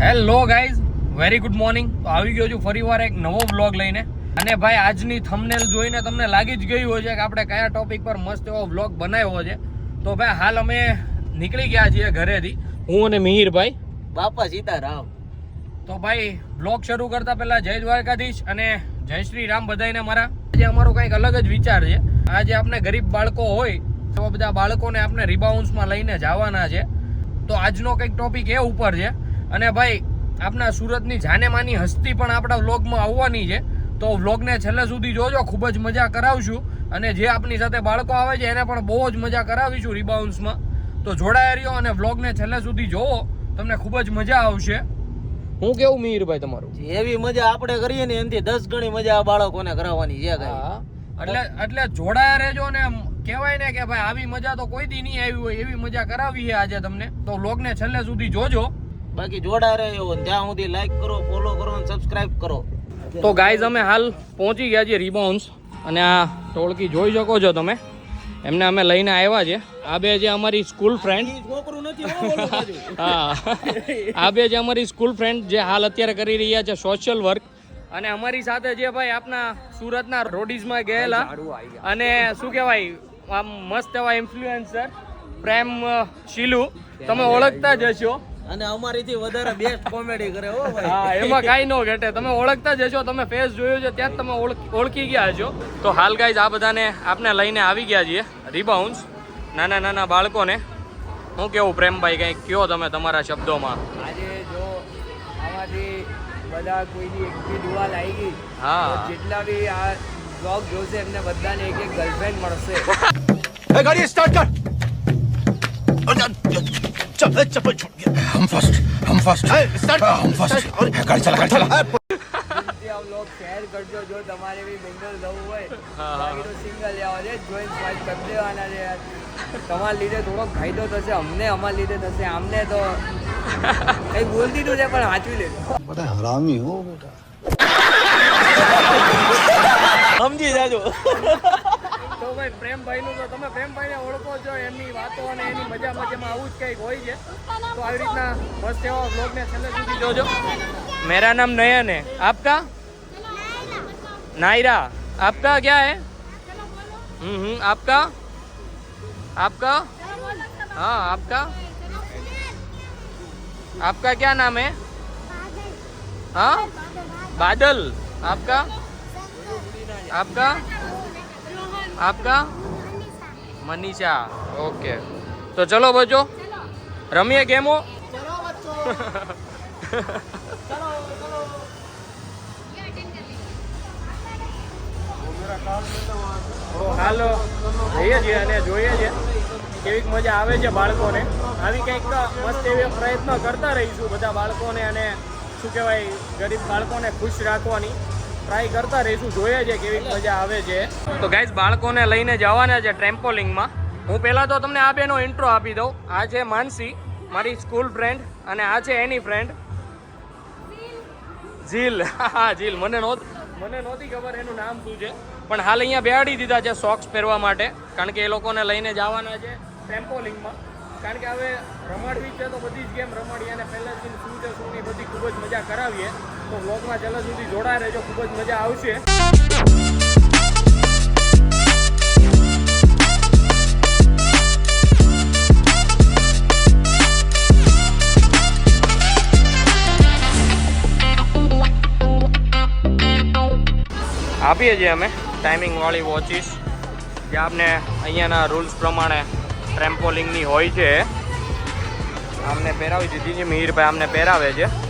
Hello guys very good morning તો આવી ગયો છું ફરીવાર એક નવો વ્લોગ લઈને. અને ભાઈ આજની થંબનેલ જોઈને તમને લાગી જ ગયું હોય છે કે આપણે કયા ટોપિક પર મસ્ત એવો વ્લોગ બનાવ્યો છે. તો ભાઈ હાલ અમે નીકળી ગયા છીએ ઘરેથી. હું અને મિહિરભાઈ બાપા સીતારામ. તો ભાઈ વ્લોગ શરૂ કરતા પહેલા જય દ્વારકાધીશ અને જય શ્રી રામ બધાને મારા. આજે અમારો કંઈક અલગ જ વિચાર છે. આજે આપણે ગરીબ બાળકો હોય તો બધા બાળકોને આપણે રિબાઉન્સમાં લઈને જવાના છે. તો આજનો કંઈક ટોપિક એ ઉપર છે. અને ભાઈ આપણા સુરતની જાનેમાની હસ્તી પણ આપણા વ્લોગમાં આવવાની છે. તો વ્લોગને છેલ્લે સુધી જોજો ખૂબ જ મજા કરાવશું. અને જે આપની સાથે બાળકો આવે છે એને પણ બહુ જ મજા કરાવીશું રિબાઉન્સમાં. તો જોડાયા રહ્યો અને વ્લોગને છેલ્લે સુધી જોવો. તમને ખૂબ જ મજા આવશે. હું કેવું મિહિરભાઈ તમારું? એવી મજા આપણે કરીએ ને એનાથી દસ ગણી મજા આ બાળકોને કરાવવાની છે. એટલે એટલે જોડાયા રહેજો ને કહેવાય ને કે ભાઈ આવી મજા તો કોઈ દી નહીં આવી હોય એવી મજા કરાવી છે આજે તમને. તો વ્લોગને છેલ્લે સુધી જોજો. બાકી જોડા રહ્યો ત્યાં સુધી લાઈક કરો ફોલો કરો અને સબસ્ક્રાઇબ કરો. તો ગાઈઝ અમે હાલ પહોંચી ગયા છીએ રિબાઉન્સ અને આ ટોળકી જોઈ શકો છો તમે. એમને અમે લઈને આવ્યા છે. આ બે જે અમારી સ્કૂલ ફ્રેન્ડ. હા આ બે જે અમારી સ્કૂલ ફ્રેન્ડ જે હાલ અત્યારે કરી રહ્યા છે સોશિયલ વર્ક અને અમારી સાથે જે ભાઈ આપના સુરતના રોડીઝમાં ગયેલા. અને શું કહેવાય આમ મસ્ત એવા ઇન્ફ્લુએન્સર પ્રેમ શીલુ. તમે ઓળખતા જ હશો. અને અમારીથી વધારે બેસ્ટ કોમેડી કરે હો ભાઈ. હા એમાં કાઈ નો ઘટે. તમે ઓળખતા જ હશો તમે ફેસ જોયો છે ત્યાં જ તમે ઓળખી ગયા છો તો હાલ ગાઈઝ આ બધાને આપને લઈને આવી ગયા છીએ રિબાઉન્સ નાના નાના બાળકોને. હું કેવું પ્રેમભાઈ કંઈક કયો તમે તમારા શબ્દોમાં? આજે જો આમાંથી બધા કોઈની એકથી દુવાલ આવી ગઈ હા. જેટલા બી આ બ્લોગ જોશે એમને બધાને એક એક ગર્લફ્રેન્ડ મળશે. ગાડી સ્ટાર્ટ કર. कर चल चप्पल छोड़ गया हम फर्स्ट हम फर्स्ट स्टार्ट हम फर्स्ट गाड़ी चला गाड़ी चला આ બ્લોગ શેર કરજો જો તમારે બી બેંગલ જવું હોય બાકી તો સિંગલ લેવા છે જોઈન સ્વાઈપ કરી દેવાના છે યાર. તમારા લીધે થોડોક ફાયદો થશે અમને અમારા લીધે થશે આમને તો કંઈ બોલ દીધું છે પણ સાચવી લેજો बड़ा हरामी हो बेटा સમજી જાજો તો ભાઈ પ્રેમભાઈનું તો તમે પ્રેમભાઈને ઓળખો છો એમની વાતો અને એની મજા મજામાં આવું જ કંઈક હોય છે તો આવી રીતના મસ્ત એવા બ્લોગને છેલ્લે સુધી જોજો મેરા નામ નયન है आपका नायरा आपका क्या है हम्म हम्म आपका आपका हाँ आपका आपका क्या नाम है हाँ बादल आपका आपका આપકા? મનીષા. ઓકે. તો ચલો બચો રમીએ ગેમો? હાલો. જઈએ છીએ અને જોઈએ છીએ. કેવીક મજા આવે છે બાળકોને. આવી કંઈક મસ્ત એવી પ્રયત્ન કરતા રહીશું બધા બાળકોને અને શું કહેવાય, ગરીબ બાળકોને ખુશ રાખવાની. ટ્રાય કરતા રહીશું જોઈએ છે કેવી મજા આવે છે. તો ગાઈઝ બાળકોને લઈને જવાના છે ટ્રેમ્પોલિંગમાં હું પહેલાં તો તમને આ બેનો ઇન્ટ્રો આપી દઉં. આ છે માનસી મારી સ્કૂલ ફ્રેન્ડ અને આ છે એની ફ્રેન્ડ ઝીલ. હા ઝીલ. મને નહોત મને નહોતી ખબર એનું નામ શું છે. પણ હાલ અહીંયા બેહાડી દીધા છે સોક્સ પહેરવા માટે. કારણ કે એ લોકોને લઈને જવાના છે ટ્રેમ્પોલિંગમાં કારણ કે હવે રમાડવી છે તો બધી જ ગેમ રમાડીએ અને પહેલાંથી શું છે શું નહીં બધી ખૂબ જ મજા કરાવીએ. તો વ્લોગમાં છેલ્લા સુધી જોડાય રહેજો. ખૂબ જ મજા આવશે. આપીએ છીએ અમે. ટાઈમિંગવાળી વોચિસ જે આપને અહીંયાના રૂલ્સ પ્રમાણે ટ્રેમ્પોલિંગની હોય છે. આમને પહેરાવી દીધી છે. મિહિરભાઈ આમને પહેરાવે છે.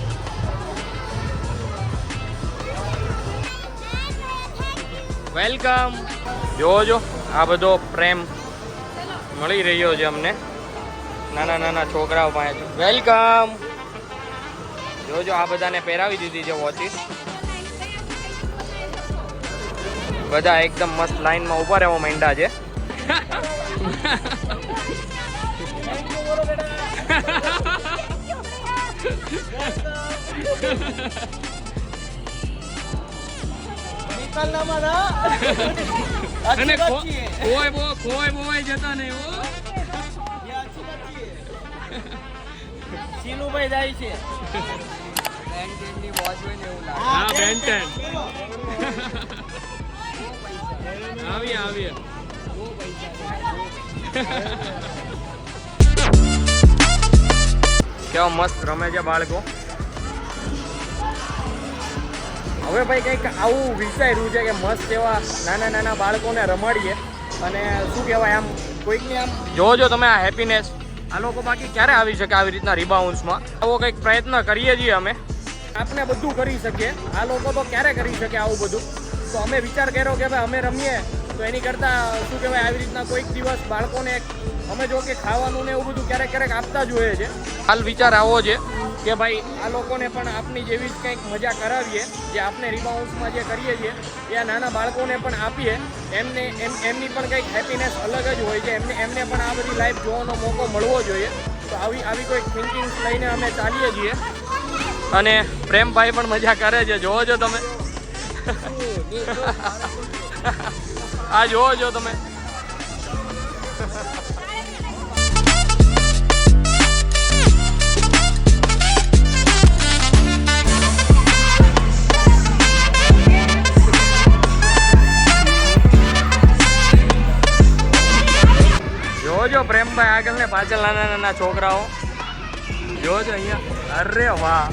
વેલકમ. જોજો આ બધો પ્રેમ મળી રહ્યો છે અમને. નાના નાના છોકરાઓ પાસે વેલકમ. જોજો આ બધાને પહેરાવી દીધી છે વોચિસ. બધા એકદમ મસ્ત લાઈનમાં ઊભા રહેવા માંડ્યા છે. અને બો બોય જતા નહીં જાય છે. બેન બેન્ટન આવીએ આવીએ. બહુ પૈસા કેવા મસ્ત રમે છે બાળકો. હવે ભાઈ કંઈક આવું વિચાર્યું છે કે મસ્ત એવા નાના નાના બાળકોને રમાડીએ. અને શું કહેવાય આમ કોઈકને આમ જોજો તમે આ હેપીનેસ આ લોકો બાકી ક્યારે આવી શકે આવી રીતના રિબાઉન્સમાં આવો કંઈક પ્રયત્ન કરીએ છીએ અમે. આપણે બધું કરી શકીએ. આ લોકો તો ક્યારે કરી શકે આવું બધું? તો અમે વિચાર કર્યો કે ભાઈ અમે રમીએ. તો એની કરતાં શું કહેવાય, આવી રીતના કોઈક દિવસ બાળકોને અમે જો કે ખાવાનું ને એવું બધું ક્યારેક ક્યારેક આપતા જ હોઈએ છે. હાલ વિચાર આવો છે કે ભાઈ, આ લોકોને પણ આપની જેવી જ કંઈક મજા કરાવીએ, જે આપણે રિબાઉન્સમાં જે કરીએ છીએ, એ આ નાના બાળકોને પણ આપીએ. એમને, એમ, એમની પણ કંઈક હેપીનેસ અલગ જ હોય છે. એમને એમને પણ આ બધી લાઈફ જોવાનો મોકો મળવો જોઈએ. તો આવી આવી કોઈક થિંકિંગ્સ લઈને અમે ચાલીએ છીએ. અને પ્રેમભાઈ પણ મજા કરે છે. જોવો છો તમે. આ જોવો, જો તમે. જોજો પ્રેમભાઈ આગળ ને પાછળ નાના નાના છોકરાઓ. જોજો અહીંયા. અરે વાહ.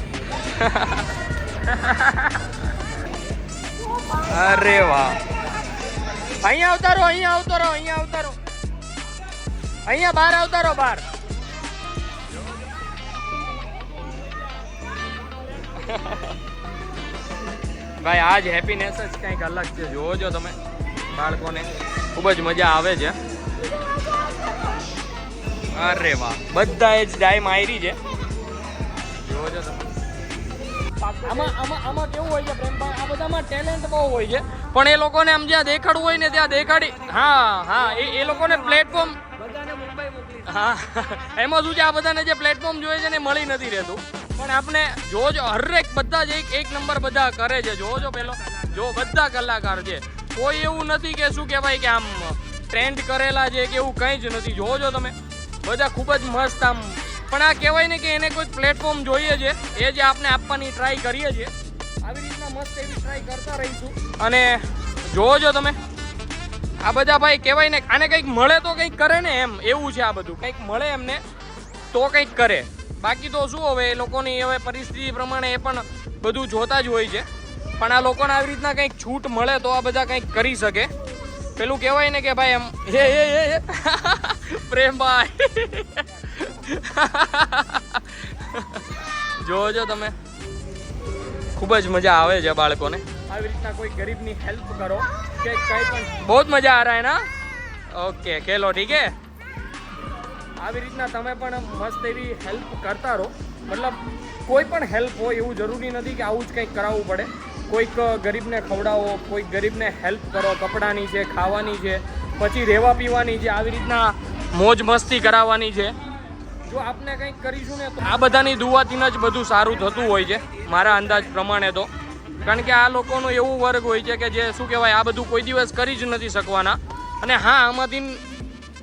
અરે વાહ. અહીંયા આવતા રહો અહીંયા આવતા રહો અહીંયા અવતારો અહીંયા બહાર આવતા રહો, બહાર. ભાઈ આજ હેપીનેસ જ કંઈક અલગ છે. જોવો છો તમે બાળકોને. ખૂબ જ મજા આવે છે. અરે વાહ બધા જ ડાય માયરી છે. જોવો છો તમે. આમાં આમાં આમાં કેવું હોય છે, પ્રેમભાઈ? આ બધામાં ટેલેન્ટ બહુ હોય છે. પણ એ લોકોને આમ જ્યાં દેખાડવું હોય ને ત્યાં દેખાડી હા હા, એ એ લોકોને પ્લેટફોર્મ હા, એમાં શું છે? આ બધાને જે પ્લેટફોર્મ જોઈએ છે ને મળી નથી રહેતું. પણ આપણે જોજો, હરેક બધા જ એક એક નંબર બધા કરે છે. જોવો છો પેલો. જો બધા કલાકાર છે. કોઈ એવું નથી કે શું કહેવાય કે આમ ટ્રેન્ડ કરેલા છે કે એવું કંઈ જ નથી. જોવો છો તમે. બધા ખૂબ જ મસ્ત આમ પણ આ કહેવાય ને કે એને કોઈ પ્લેટફોર્મ જોઈએ છે. એ જે આપણે આપવાની ટ્રાય કરીએ છીએ. આવી રીતના મસ્ત એવી ટ્રાય કરતા રહીશું. અને જોવો છો તમે. આ બધા ભાઈ કહેવાય ને, આને કંઈક મળે તો કંઈક કરે ને એમ, એવું છે આ બધું. કંઈક મળે એમને તો કંઈક કરે. બાકી તો શું હવે એ લોકોની હવે પરિસ્થિતિ પ્રમાણે એ પણ બધું જોતા જ હોય છે. પણ આ લોકોને આવી રીતના કંઈક છૂટ મળે તો આ બધા કંઈક કરી શકે. પેલું કહેવાય ને કે ભાઈ એમ, હે હે હે પ્રેમભાઈ જોજો તમે. ખૂબ જ મજા આવે છે બાળકોને. આવી રીતના કોઈ ગરીબની હેલ્પ કરો કે કંઈ પણ. બહુ જ મજા આ રહા ના ઓકે ખેલો ઠીક હે? આવી રીતના તમે પણ મસ્ત એવી હેલ્પ કરતા રહો. મતલબ કોઈ પણ હેલ્પ હોય એવું જરૂરી નથી કે આવું જ કંઈક કરાવવું પડે. કોઈક ગરીબને ખવડાવો કોઈક ગરીબને હેલ્પ કરો કપડાની છે ખાવાની છે પછી રહેવા પીવાની છે આવી રીતના મોજ મસ્તી કરાવવાની છે. જો આપને કંઈક કરીશું ને આ બધાની દુવાથી જ બધું સારું થતું હોય છે, મારા અંદાજ પ્રમાણે તો. કારણ કે આ લોકોનો એવું વર્ગ હોય છે કે જે શું કહેવાય, આ બધું કોઈ દિવસ કરી જ નથી શકવાના. અને હા આમાંથી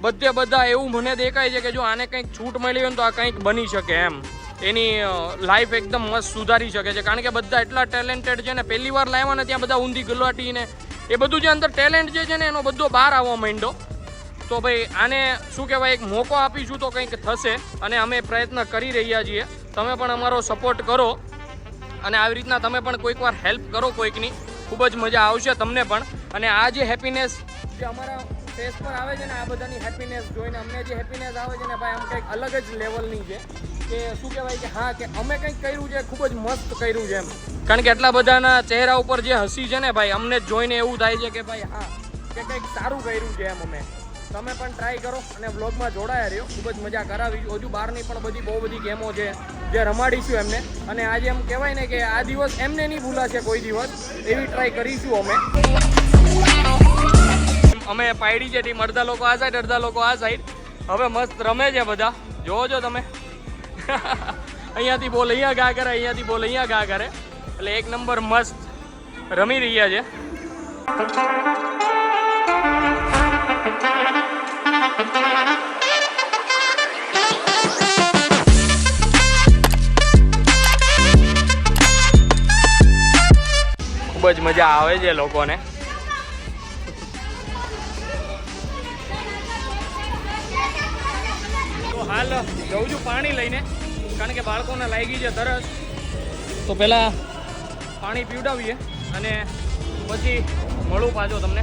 બધે બધા એવું મને દેખાય છે કે જો આને કંઈક છૂટ મળી હોય તો આ કંઈક બની શકે એમ. એની લાઈફ એકદમ મસ્ત સુધારી શકે છે. કારણ કે બધા એટલા ટેલેન્ટેડ છે ને, પહેલી વાર લાવ્યા ને ત્યાં બધા ઊંધી ગલાટીને. એ બધું જે અંદર ટેલેન્ટ જે છે ને, એનો બધો બહાર આવવા માંડ્યો. તો ભાઈ, આને શું કહેવાય, એક મોકો આપીશું તો કંઈક થશે અને અમે પ્રયત્ન કરી રહ્યા છીએ. તમે પણ અમારો સપોર્ટ કરો અને આવી રીતના તમે પણ કોઈક વાર હેલ્પ કરો કોઈકની. ખૂબ જ મજા આવશે તમને પણ. અને આ જે હેપીનેસ જે અમારા ફેસ પર આવે છે ને, આ બધાની હેપીનેસ જોઈને અમને જે હેપીનેસ આવે છે ને ભાઈ, આમ કંઈક અલગ જ લેવલની છે. કે શું કહેવાય કે હા, કે અમે કંઈક કર્યું છે, ખૂબ જ મસ્ત કર્યું છે એમ. કારણ કે એટલા બધાના ચહેરા ઉપર જે હસી છે ને ભાઈ, અમને જોઈને એવું થાય છે કે ભાઈ, હા, કે કંઈક સારું કર્યું છે એમ અમે. તમે પણ ટ્રાય કરો અને વ્લોગમાં જોડાયા રહ્યો. ખૂબ જ મજા કરાવી. હજુ બહારની પણ બધી બહુ બધી ગેમો છે જે રમાડીશું એમને. અને આજે એમ કહેવાય ને કે આ દિવસ એમને નહીં ભૂલાશે કોઈ દિવસ. એવી ટ્રાય કરીશું અમે. અમે પાયડી છે ટીમ અડધા લોકો આ સાઈડ અડધા લોકો આ સાઈડ હવે મસ્ત રમે છે બધા. જોવો છો તમે. અહીંયાથી બોલ, અહીંયા ઘા કરે, અહીંયાથી બોલ, અહીંયા ઘા કરે. એટલે એક નંબર મસ્ત રમી રહ્યા છે. ખૂબ જ મજા આવે છે લોકોને. તો હાલ જઉં છું પાણી લઈને, કારણ કે બાળકોને લાગી છે તરસ. તો પહેલાં પાણી પીવડાવીએ અને પછી મળું પાછો તમને.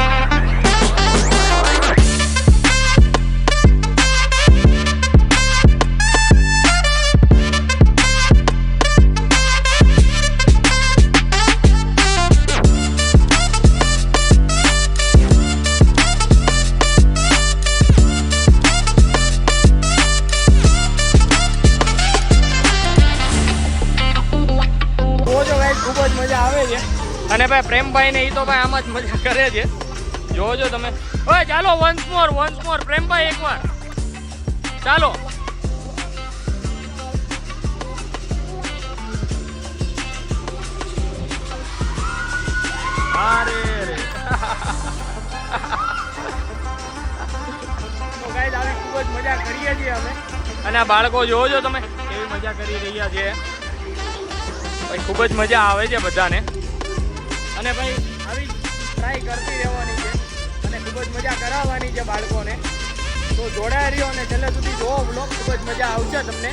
ભાઈ પ્રેમભાઈ ને એ તો ભાઈ આમાં જ મજા કરે છે. જોજો તમે. ઓય ચાલો વન્સ મોર વન્સ મોર પ્રેમભાઈ એકવાર. ચાલો. અરે રે. તો ગાઈઝ આવી ખૂબ જ મજા કરીએ છીએ અમે. અને આ બાળકો જોવો છો તમે કેવી મજા કરી રહ્યા છે. ખૂબ જ મજા આવે છે બધાને. અને ભાઈ, આવી ટ્રાય કરતી રહેવાની છે અને ખૂબ જ મજા કરાવવાની છે બાળકોને. તો જોડાયા રહ્યો અને છેલ્લે સુધી જોવો બ્લોગ ખૂબ જ મજા આવશે તમને.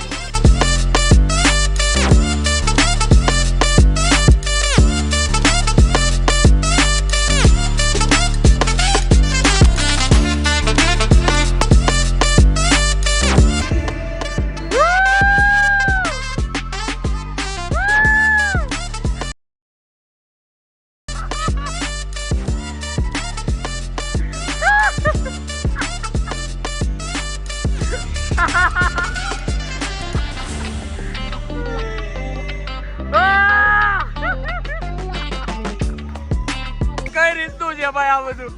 ભાઈ આ બધું.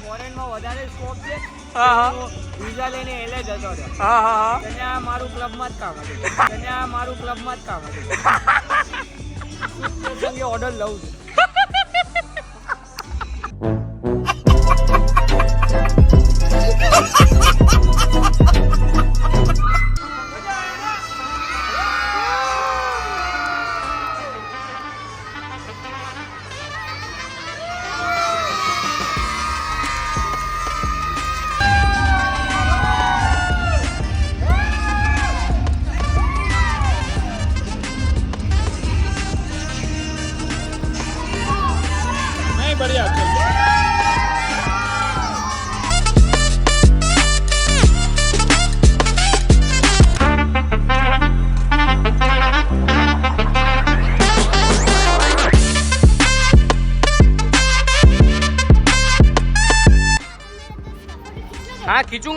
ફોરેનમાં વધારે સ્કોપ છે હા હા. વિઝા લઈને એલે જતો રહ્યો. હા હા હા. તને આ મારું ક્લબમાં જ કામ હતું. તને આ મારું ક્લબમાં જ કામ હતું. ઓર્ડર લઉં છું.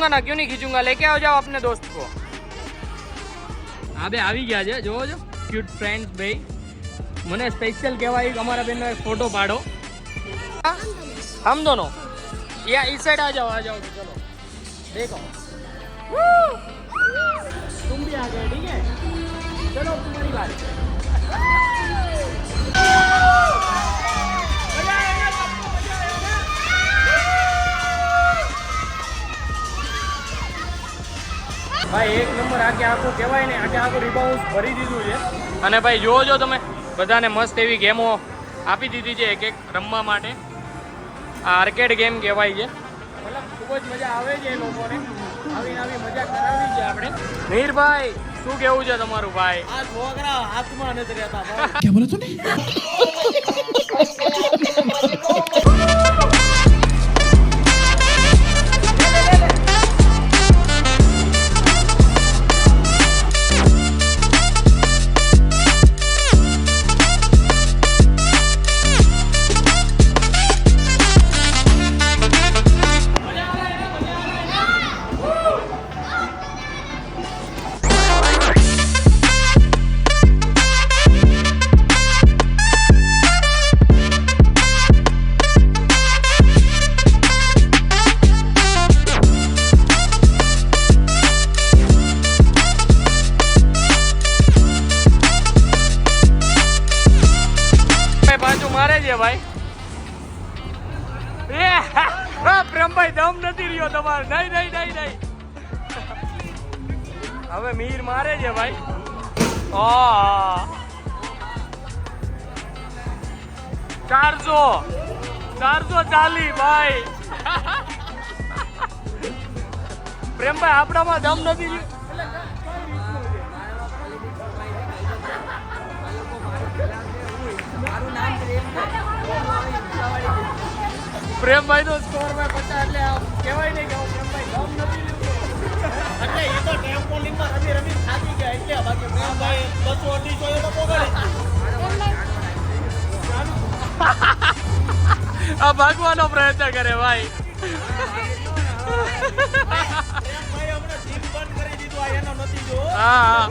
खींचूंगा ना क्यों नहीं खींचूंगा लेके आओ जाओ अपने दोस्त को હા બે આવી ગયા છે જોવો છો ક્યુટ ફ્રેન્ડ્સ ભાઈ મને સ્પેશિયલ કહેવાય કે અમારા બેનનો એક ફોટો પાડો हाँ, हम दोनों या इस साइड आ जाओ आ जाओ चलो देखो तुम भी आ गए ठीक है चलो तुम्हारी बारी ભાઈ એક નંબર આખે આખું કહેવાય ને આખે આખું રિબાઉન્સ ભરી દીધું છે. અને ભાઈ જોવો જો તમે બધાને મસ્ત એવી ગેમો આપી દીધી છે એક એક રમવા માટે. આ આર્કેડ ગેમ કહેવાય છે. મતલબ ખૂબ જ મજા આવે છે એ લોકોને. આવી આવી મજા કરાવી છે આપણે. નીરભાઈ શું કેવું છે તમારું ભાઈ? આ છોકરા હાથમાં નથી રહેતા કે બોલો તું તમારે નહીં નહીં નહીં નહીં. હવે મીર મારે છે ભાઈ. ચારસો. ચારસો ચાલી, ભાઈ. પ્રેમભાઈ, આપણામાં દમ નથી પ્રેમભાઈ નો સ્કોરમાં પચાસ એટલે આમ કહેવાય નહીં કે પ્રેમભાઈ દમ નથી એટલે એ તો ટ્રેમ્પોલિનમાં રમી રમી થાકી ગયા એટલે બાકી પ્રેમભાઈ બસો અઢીસો એ તો પોગાડી આ ભાગવાનો પ્રયત્ન કરે ભાઈ. હા હા.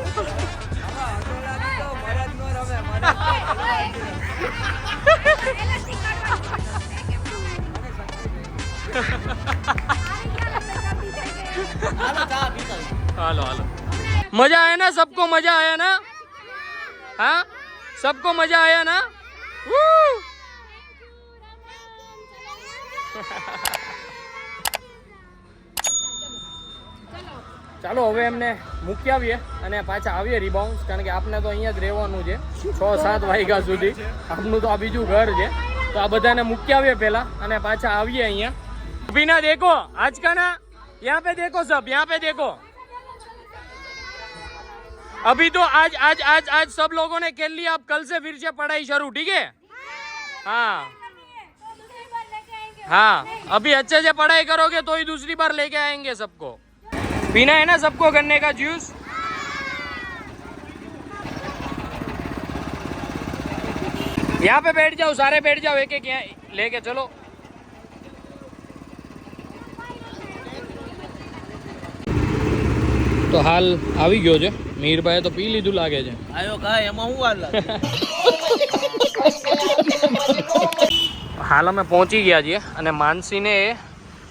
હાલો હાલો. મજા આયા ના? સબકો મજા આયા ના? હા? સબકો મજા આયા ના? ચાલો, હવે એમને મૂકી આવીએ અને પાછા આવીએ રિબાઉન્સ કારણ કે આપને તો અહીંયા જ રહેવાનું છે. છ, સાત વાગ્યા સુધી. આપનું તો આ બીજું ઘર છે. તો આ બધાને મૂકી આવીએ પહેલાં અને પાછા આવીએ અહીંયા. अभी ना देखो, आज का ना, यहाँ पे देखो सब, यहाँ पे देखो। अभी तो आज आज आज आज सब लोगों ने खेल लिया, अब कल से फिर से पढ़ाई शुरू, ठीक है? हाँ। हाँ अभी अच्छे से पढ़ाई करोगे तो ही दूसरी बार लेके आएँगे सबको। पीना है ना सबको गन्ने का जूस? यहाँ पे बैठ जाओ, सारे बैठ जाओ एक एक यहाँ लेके चलो। તો હાલ આવી ગયો છે. મીરભાઈ તો પી લીધું લાગે છે. આયો કાય એમાં હું હાલ હાલ અમે પહોંચી ગયા છીએ અને માનસીને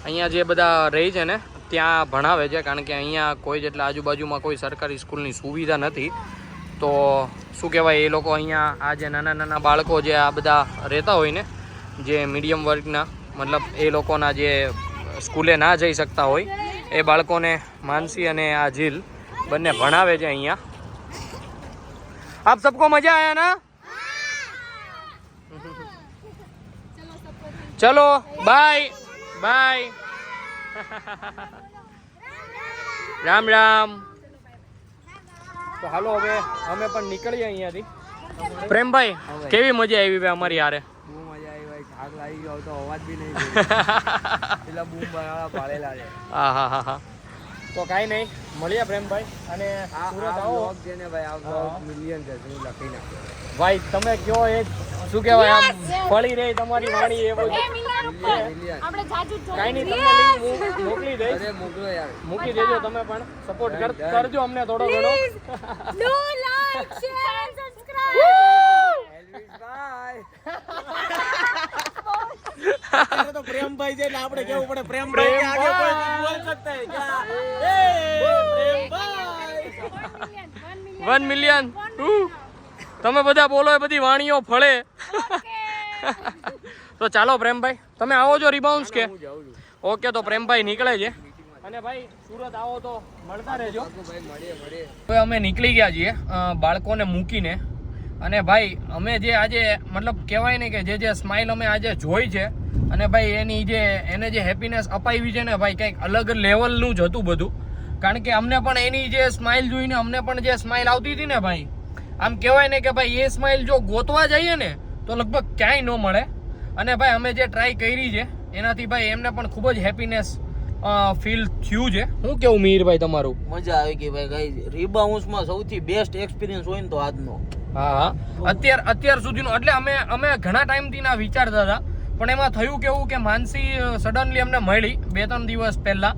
અહીંયા જે બધા રહે છે ને ત્યાં ભણાવે છે કારણ કે અહીંયા કોઈ જેટલા આજુબાજુમાં કોઈ સરકારી સ્કૂલની સુવિધા નથી. તો શું કહેવાય એ લોકો અહીંયા આ જે નાના નાના બાળકો જે આ બધા રહેતા હોય ને જે મીડિયમ વર્ગના મતલબ એ લોકોના જે સ્કૂલે ના જઈ શકતા હોય એ બાળકોને માનસી અને આ જીલ બંને ભણાવે છે અહીંયા. આપ સબકો મજા આયા ના? ચલો, બાય બાય. રામ રામ. તો હાલો હવે અમે પણ નીકળીએ અહીંયાથી. પ્રેમભાઈ, કેવી મજા આવી ભાઈ અમારી હારે? આવી લાગી ગયો તો અવાજ બી નહીં પેલા બૂમ બનાવવા પાડેલા છે. હા હા હા હા. તો કાંઈ નહીં. મળીએ પ્રેમભાઈ. અને સુરત આવો. જેને ભાઈ આ. મિલિયન છે હું લખી નાખ્યો ભાઈ તમે કયો એ? શું કહેવાય આમ? ફળી રહી તમારી વાણી એ આપણે જાજુ કાંઈ નહીં તમને લિંક મોકલી દઈશ. અરે મોકલો યાર. મૂકી દેજો તમે પણ. સપોર્ટ. કરજો અમને થોડો ઘણો. Do like share subscribe Elvis ભાઈ અત્યારે તો પ્રેમભાઈ છે એટલે આપણે કેવું પડે પ્રેમભાઈ કે આગે કોઈ નહીં બોલ सकता है क्या એ પ્રેમભાઈ વન મિલિયન તમે બધા બોલો એ બધી વાણીઓ ફળે તો ચાલો પ્રેમભાઈ તમે આવો છો રિબાઉન્સ કે હું જાઉં છું ઓકે તો પ્રેમભાઈ નીકળે છે અને ભાઈ સુરત આવો તો મળતા રહેજો તો ભાઈ મળીએ મળીએ હવે અમે નીકળી ગયા છીએ અ, બાળકોને મૂકીને અને ભાઈ, અમે જે આજે, મતલબ કહેવાય ને કે જે જે સ્માઇલ અમે આજે જોઈ છે, અને ભાઈ એની જે, એને જે હેપીનેસ અપાવી છે ને ભાઈ, કંઈક અલગ લેવલનું જ હતું બધું. કારણ કે અમને પણ એની જે સ્માઇલ જોઈને, અમને પણ જે સ્માઇલ આવતી હતી ને ભાઈ, આમ કહેવાય ને કે ભાઈ, એ સ્માઇલ જો ગોતવા જઈએ ને, તો લગભગ ક્યાંય ન મળે. અને ભાઈ, અમે જે ટ્રાય કરી છે, એનાથી ભાઈ એમને પણ ખૂબ જ હેપીનેસ ફીલ થયું છે. હું કેવું મિહિરભાઈ તમારું? મજા આવી ગઈ ભાઈ ગાઈ રીબાઉન્સમાં સૌથી બેસ્ટ એક્સપિરિયન્સ હોય ને તો આજનો. હા અત્યાર અત્યાર સુધીનો. એટલે અમે અમે ઘણા ટાઈમથી ના વિચારતા હતા. પણ એમાં થયું કેવું કે માનસી સડનલી અમને મળી બે ત્રણ દિવસ પહેલા.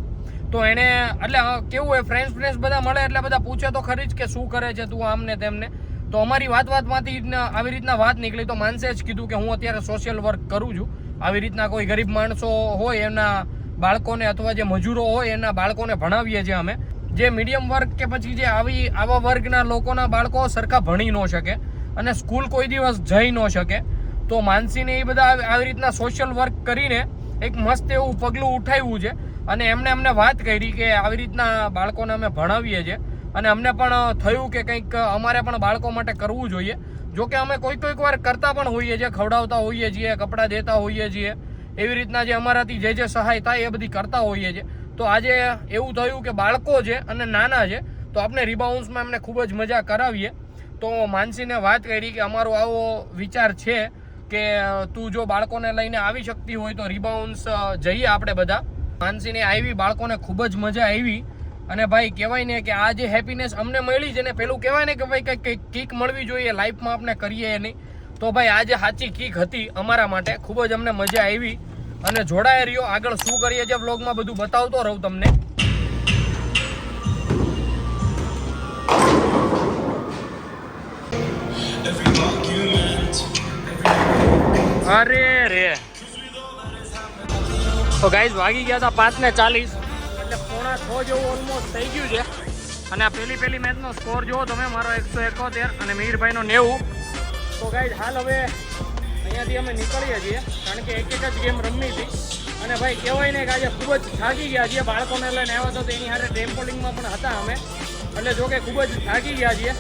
તો એને, એટલે કેવું હોય ફ્રેન્ડ્સ ફ્રેન્ડ્સ બધા મળે એટલે બધા પૂછે તો ખરી જ કે શું કરે છે તું આમને તેમને તો અમારી વાત વાતમાંથી આવી રીતના વાત નીકળી. તો માનસે જ કીધું કે હું અત્યારે સોશિયલ વર્ક કરું છું. આવી રીતના કોઈ ગરીબ માણસો હોય એના બાળકોને અથવા જે મજૂરો હોય એના બાળકોને ભણાવીએ છીએ અમે. જે મીડિયમ વર્ગ કે પછી જે આવી આવા વર્ગના લોકોના બાળકો સરખા ભણી ન શકે અને સ્કૂલ કોઈ દિવસ જઈ ન શકે. તો માનસીને એ બધા આવી- રીતના સોશિયલ વર્ક કરીને એક મસ્ત એવું પગલું ઉઠાવ્યું છે. અને એમણે અમને વાત કરી કે આવી રીતના બાળકોને અમે ભણાવીએ છીએ. અને અમને પણ થયું કે કંઈક અમારે પણ બાળકો માટે કરવું જોઈએ. જો કે અમે કોઈ કોઈક વાર કરતા પણ હોઈએ છીએ, ખવડાવતા હોઈએ છીએ, કપડાં દેતા હોઈએ છીએ. એવી રીતના જે અમારાથી જે જે સહાય થાય એ બધી કરતા હોઈએ છીએ. તો આજે એવું થયું કે બાળકો છે અને નાના છે, તો આપણે રિબાઉન્સમાં એમને ખૂબ જ મજા કરાવીએ. તો માનસીને વાત કરી કે અમારો આવો વિચાર છે કે તું જો બાળકોને લઈને આવી શકતી હોય તો રિબાઉન્સ જઈએ આપણે બધા. માનસીને આવી, બાળકોને ખૂબ જ મજા આવી. અને ભાઈ, કહેવાય ને કે આ જે હેપીનેસ અમને મળી છે ને પેલું કહેવાય ને કે ભાઈ કંઈક કંઈક કિક મળવી જોઈએ લાઈફમાં આપણે કરીએ એની તો ભાઈ, આજે સાચી કિક હતી અમારા માટે. ખૂબ જ અમને મજા આવી. અને જોડાય રહ્યો. આગળ શું કરીએ છે વ્લોગમાં બધું બતાવતો રહું તમને. અરે રે. તો ગાઈઝ વાગી ગયા હતા પાંચ ને ચાલીસ. એટલે પોણા છ જેવું ઓલમોસ્ટ થઈ ગયું છે. અને આ પેલી પેલી મેચનો સ્કોર જુઓ તમે, મારો એકસો એકોતેર અને મીરભાઈનો નેવું. તો ગાઈઝ હાલ હવે અહીંયાથી અમે નીકળીએ છીએ, કારણ કે એક એક જ ગેમ રમવી હતી. અને ભાઈ, કહેવાય ને કે આજે ખૂબ જ થાકી ગયા છીએ બાળકોને લઈને આવ્યા હતા તો એની હારે ટ્રેમ્પોલિંગમાં પણ હતા અમે. એટલે જો કે ખૂબ જ થાકી ગયા છીએ.